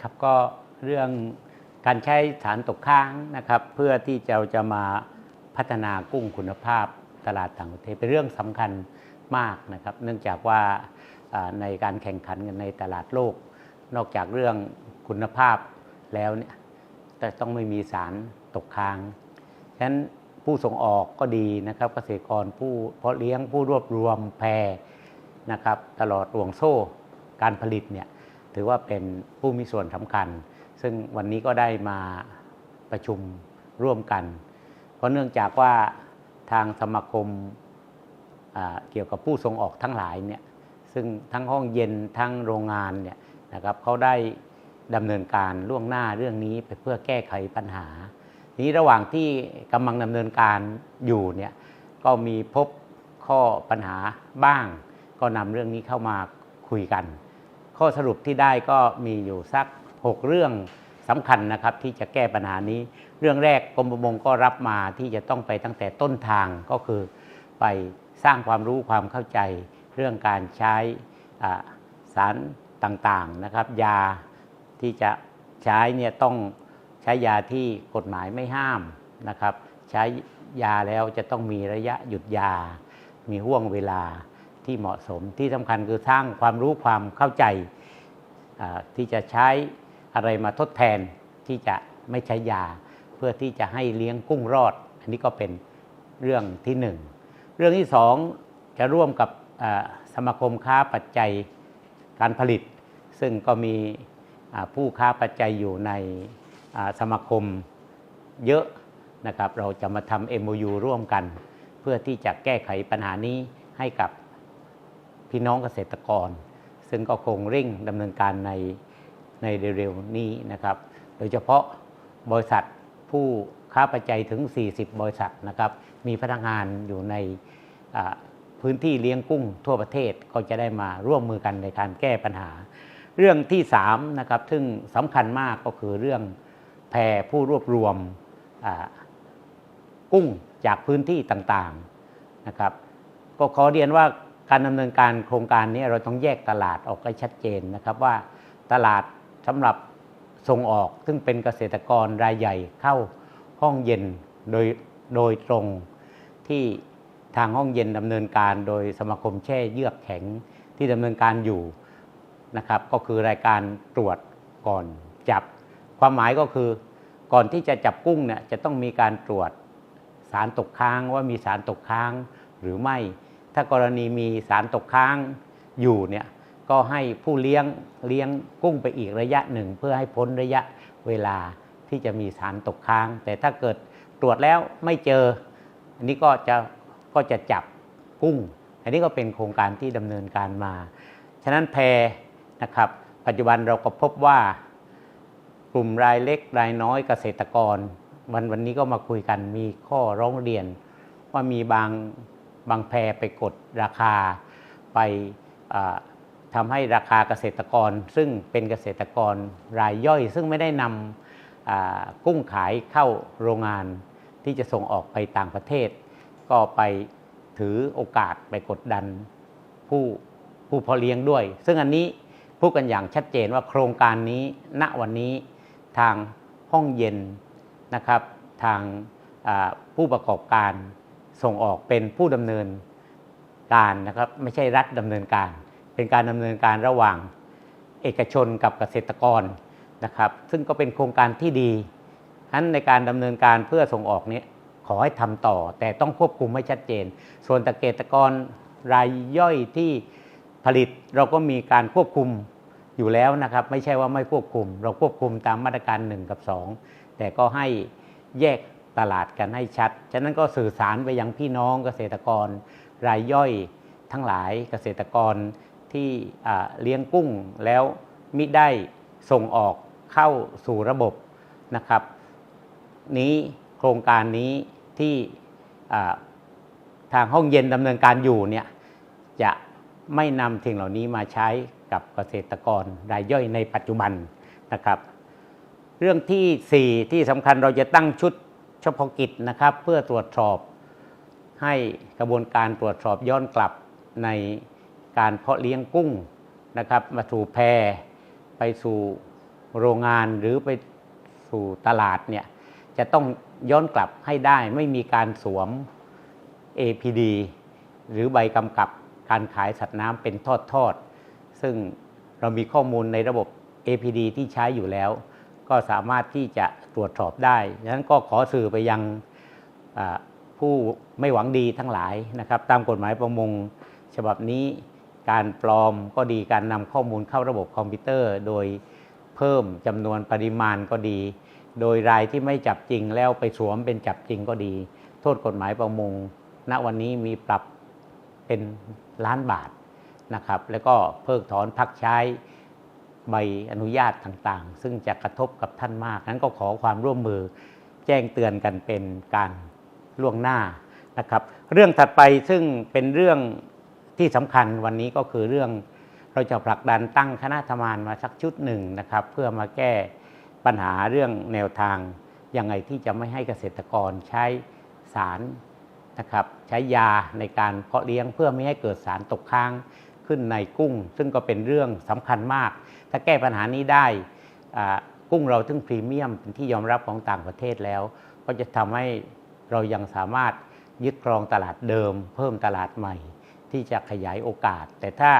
ครับก็เรื่องการใช้สารตกค้างนะครับ เพื่อที่จะจะมาพัฒนากุ้งคุณภาพตลาดต่างประเทศเป็นเรื่องสำคัญมากนะครับ เนื่องจากว่าอ่าในการแข่งขันกันในตลาดโลก นอกจากเรื่องคุณภาพแล้วเนี่ยแต่ต้องไม่มีสารตกค้างฉะนั้นผู้ส่งออกก็ดีนะครับ เกษตรกรผู้เพาะเลี้ยงผู้รวบรวมแพรนะครับ ตลอดห่วงโซ่การผลิตเนี่ย ถือว่าเป็นผู้มีส่วนสำคัญ ซึ่งวันนี้ก็ได้มาประชุมร่วมกัน เพราะเนื่องจากว่าทางสมาคมเกี่ยวกับผู้ส่งออกทั้งหลายเนี่ยซึ่งทั้งห้องเย็นทั้งโรงงานเนี่ยนะครับเขาได้ดำเนินการล่วงหน้าเรื่องนี้ไปเพื่อแก้ไขปัญหาทีนี้ระหว่างที่กำลังดำเนินการอยู่เนี่ยก็มีพบข้อปัญหาบ้าง ก็นำเรื่องนี้เข้ามาคุยกัน ข้อสรุปที่ได้ก็มีอยู่สัก 6 เรื่องสำคัญนะครับที่จะแก้ปัญหานี้ เรื่องแรกกรมประมงก็รับมาที่จะต้องไปตั้งแต่ต้นทางก็คือไปสร้างความรู้ความเข้าใจ เรื่องการใช้สารต่างๆนะครับ ยาที่จะใช้เนี่ยต้องใช้ยาที่กฎหมายไม่ห้ามนะครับ ใช้ยาแล้วจะต้องมีระยะหยุดยา มีห่วงเวลา ที่เหมาะสมที่สำคัญคือสร้างความรู้ความเข้าใจที่จะใช้อะไรมาทดแทนที่จะไม่ใช้ยา เพื่อที่จะให้เลี้ยงกุ้งรอด อันนี้ก็เป็นเรื่องที่หนึ่งเรื่องที่สองจะร่วมกับสมาคมค้าปัจจัยการผลิต ซึ่งก็มีผู้ค้าปัจจัยอยู่ในสมาคมเยอะนะครับ เราจะมาทำ MOU ร่วมกัน เพื่อที่จะแก้ไขปัญหานี้ให้กับ พี่น้องเกษตรกร ซึ่งก็คงเร่งดำเนินการในในเร็วๆนี้นะครับ โดยเฉพาะบริษัทผู้ค้าปัจจัยถึง 40 บริษัทนะครับมีพนักงานอยู่ในพื้นที่เลี้ยงกุ้งทั่วประเทศก็จะได้มาร่วมมือกันในการแก้ปัญหา เรื่องที่3นะครับซึ่งสำคัญมากก็คือเรื่องแพรผู้รวบรวมกุ้งจากพื้นที่ต่างๆนะครับ ก็ขอเรียนว่า การดำเนินการโครงการนี้เราต้องแยกตลาดออกให้ชัดเจนนะครับว่าตลาดสำหรับส่งออกซึ่งเป็นเกษตรกรรายใหญ่เข้าห้องเย็นโดยโดยตรงที่ทางห้องเย็นดำเนินการโดยสมาคมแช่เยือกแข็งที่ดำเนินการอยู่นะครับก็คือรายการตรวจก่อนจับ ความหมายก็คือก่อนที่จะจับกุ้งเนี่ยจะต้องมีการตรวจสารตกค้างว่ามีสารตกค้างหรือไม่ ถ้ากรณีมีสารตกค้างอยู่เนี่ยก็ให้ผู้เลี้ยงเลี้ยงกุ้งไปอีกระยะหนึ่ง เพื่อให้พ้นระยะเวลาที่จะมีสารตกค้าง แต่ถ้าเกิดตรวจแล้วไม่เจอ อันนี้ก็จะก็จะจับกุ้ง อันนี้ก็เป็นโครงการที่ดำเนินการมา ฉะนั้นแพรนะครับ ปัจจุบันเราก็พบว่ากลุ่มรายเล็กรายน้อยเกษตรกร วันวันนี้ก็มาคุยกันมีข้อร้องเรียนว่ามีบาง บางแพรไปกดราคาไปอ่าทำให้ราคาเกษตรกร ซึ่งเป็นเกษตรกรรายย่อย ซึ่งไม่ได้นำอ่ากุ้งขายเข้าโรงงานที่จะส่งออกไปต่างประเทศ ก็ไปถือโอกาสไปกดดันผู้ผู้เพาะเลี้ยงด้วย ซึ่งอันนี้พูดกันอย่างชัดเจนว่าโครงการนี้ณวันนี้ทางห้องเย็นนะครับทางผู้ประกอบการ ส่งออกเป็นผู้ดำเนินการนะครับไม่ใช่รัฐดำเนินการ เป็นการดำเนินการระหว่างเอกชนกับเกษตรกรนะครับซึ่งก็เป็นโครงการที่ดีฉะนั้นในการดำเนินการเพื่อส่งออกนี้ขอให้ทำต่อ แต่ต้องควบคุมให้ชัดเจน ส่วนตะเกตรกรรายย่อยที่ผลิตเราก็มีการควบคุมอยู่แล้วนะครับ ไม่ใช่ว่าไม่ควบคุม เราควบคุมตามมาตรการ 1 กับ 2 แต่ก็ให้แยก ตลาดกันให้ชัด ฉะนั้นก็สื่อสารไปยังพี่น้องเกษตรกร รายย่อยทั้งหลายเกษตรกรที่เลี้ยงกุ้งแล้วมิได้ส่งออกเข้าสู่ระบบนะครับ นี้โครงการนี้ที่ทางห้องเย็นดำเนินการอยู่เนี่ยจะไม่นำสิ่งเหล่านี้มาใช้กับเกษตรกรรายย่อยในปัจจุบันนะครับ เรื่องที่ 4 ที่สำคัญเราจะตั้งชุด เฉพาะกิจนะครับ เพื่อตรวจสอบให้กระบวนการตรวจสอบย้อนกลับในการเพาะเลี้ยงกุ้งนะครับมาสู่แพรไปสู่โรงงานหรือไปสู่ตลาดเนี่ยจะต้องย้อนกลับให้ได้ไม่มีการสวม APD หรือใบกำกับการขายสัตว์น้ำเป็นทอดๆ ซึ่งเรามีข้อมูลในระบบ APD ที่ใช้อยู่แล้ว ก็สามารถที่จะตรวจสอบได้ดังนั้นก็ขอสื่อไปยังผู้ไม่หวังดีทั้งหลายนะครับ ตามกฎหมายประมงฉบับนี้การปลอมก็ดีการนำข้อมูลเข้าระบบคอมพิวเตอร์ โดยเพิ่มจำนวนปริมาณก็ดี โดยรายที่ไม่จับจริงแล้วไปสวมเป็นจับจริงก็ดี โทษกฎหมายประมง ณวันนี้มีปรับเป็นล้านบาทนะครับ แล้วก็เพิกถอนพักใช้ ใบอนุญาตต่างๆ ซึ่งจะกระทบกับท่านมากนั้นก็ขอความร่วมมือแจ้งเตือนกันเป็นการล่วงหน้านะครับ เรื่องถัดไปซึ่งเป็นเรื่องที่สำคัญวันนี้ก็คือเรื่องเราจะผลักดันตั้งคณะทำงานมาสักชุดหนึ่งนะครับ เพื่อมาแก้ปัญหาเรื่องแนวทางยังไงที่จะไม่ให้เกษตรกรใช้สารนะครับ ใช้ยาในการเพาะเลี้ยงเพื่อไม่ให้เกิดสารตกค้าง ขึ้นในกุ้ง ซึ่งก็เป็นเรื่องสำคัญมาก ถ้าแก้ปัญหานี้ได้กุ้งเราถึงพรีเมียมเป็นที่ยอมรับของต่างประเทศแล้ว ก็จะทำให้เรายังสามารถยึดครองตลาดเดิม เพิ่มตลาดใหม่ ที่จะขยายโอกาส แต่ถ้า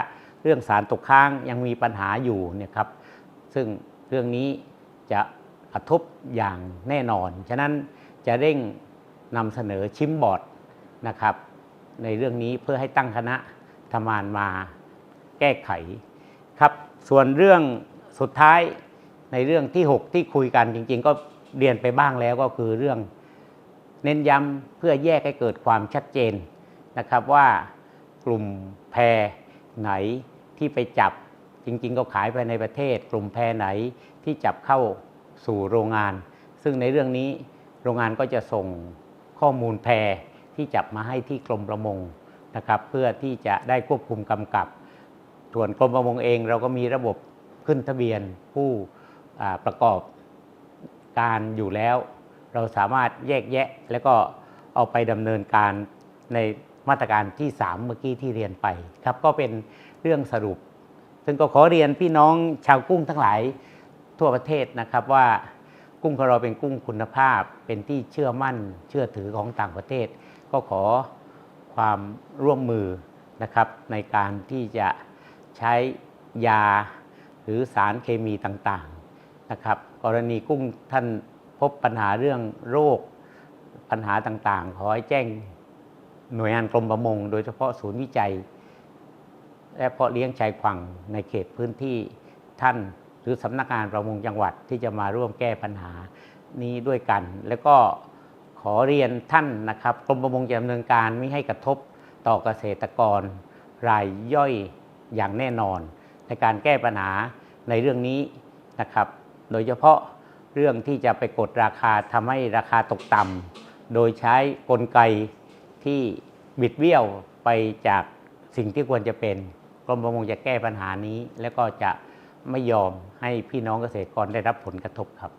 เรื่องสารตกค้างยังมีปัญหาอยู่เนี่ยครับ ซึ่งเรื่องนี้จะกระทบอย่างแน่นอน ฉะนั้นจะเร่งนำเสนอชิมบอร์ดนะครับ ในเรื่องนี้เพื่อให้ตั้งคณะทำงานมา แก้ไขครับส่วนเรื่องสุดท้ายในเรื่องที่ 6 ที่คุยกันจริง ๆ ก็เรียนไปบ้างแล้วก็คือเรื่องเน้นย้ำเพื่อแยกให้เกิดความชัดเจนนะครับว่ากลุ่มแพรไหนที่ไปจับจริง ๆ ก็ขายภายในประเทศ กลุ่มแพรไหนที่จับเข้าสู่โรงงาน ซึ่งในเรื่องนี้โรงงานก็จะส่งข้อมูลแพรที่จับมาให้ที่กรมประมงนะครับ เพื่อที่จะได้ควบคุมกำกับ ส่วนกรมประมงเองเราก็มีระบบขึ้นทะเบียนผู้ประกอบการอยู่แล้ว เราสามารถแยกแยะแล้วก็เอาไปดำเนินการในมาตรการที่ 3 เมื่อกี้ที่เรียนไปครับก็เป็นเรื่องสรุป ซึ่งก็ขอเรียนพี่น้องชาวกุ้งทั้งหลายทั่วประเทศนะครับว่ากุ้งของเราเป็นกุ้งคุณภาพ เป็นที่เชื่อมั่นเชื่อถือของต่างประเทศ ก็ขอความร่วมมือนะครับในการที่จะ ใช้ยาหรือสารเคมีต่างๆนะครับ กรณีกุ้งท่านพบปัญหาเรื่องโรคปัญหาต่างๆ ขอให้แจ้งหน่วยงานกรมประมง โดยเฉพาะศูนย์วิจัย และเพาะเลี้ยงชายฝั่งในเขตพื้นที่ท่านหรือสำนักงานประมงจังหวัดที่จะมาร่วมแก้ปัญหานี้ด้วยกัน แล้วก็ขอเรียนท่านนะครับกรมประมงจะดำเนินการไม่ให้กระทบต่อเกษตรกรรายย่อย อย่างแน่นอน ในการแก้ปัญหาในเรื่องนี้นะครับ โดยเฉพาะเรื่องที่จะไปกดราคาทำให้ราคาตกต่ำโดยใช้กลไกที่บิดเบี้ยวไปจากสิ่งที่ควรจะเป็นกรมประมงจะแก้ปัญหานี้ แล้วก็จะไม่ยอมให้พี่น้องเกษตรกรได้รับผลกระทบครับ